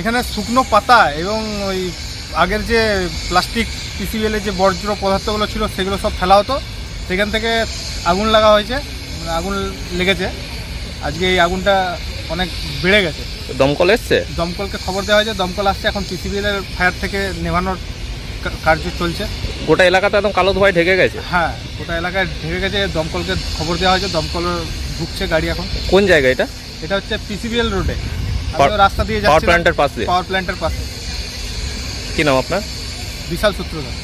এখানে শুকনো পাতা এবং ওই আগের যে প্লাস্টিক পিসিবিএলের যে বর্জ্য পদার্থগুলো ছিল সেগুলো সব ফেলা হতো। সেখান থেকে আগুন লাগা হয়েছে মানে আগুন লেগেছে। আজকে এই আগুনটা অনেক বেড়ে গেছে। দমকল এসছে? দমকলকে খবর দেওয়া হয়েছে দমকল আসছে এখন পিসিবিএলের ফায়ার থেকে নেভানোর কার্য চলছে। গোটা এলাকাতে একদম কালো ধোঁয়ায় ঢেকে গেছে? হ্যাঁ গোটা এলাকায় ঢেকে গেছে দমকলকে খবর দেওয়া হয়েছে দমকল ঢুকছে গাড়ি এখন। কোন জায়গা এটা? এটা হচ্ছে পিসিবিএল রোডে। রাস্তা দিয়ে পাওয়ার প্ল্যান্টের পাশে পাওয়ার প্ল্যান্টের পাশে। কি নাম আপনার? বিশাল সূত্রধর।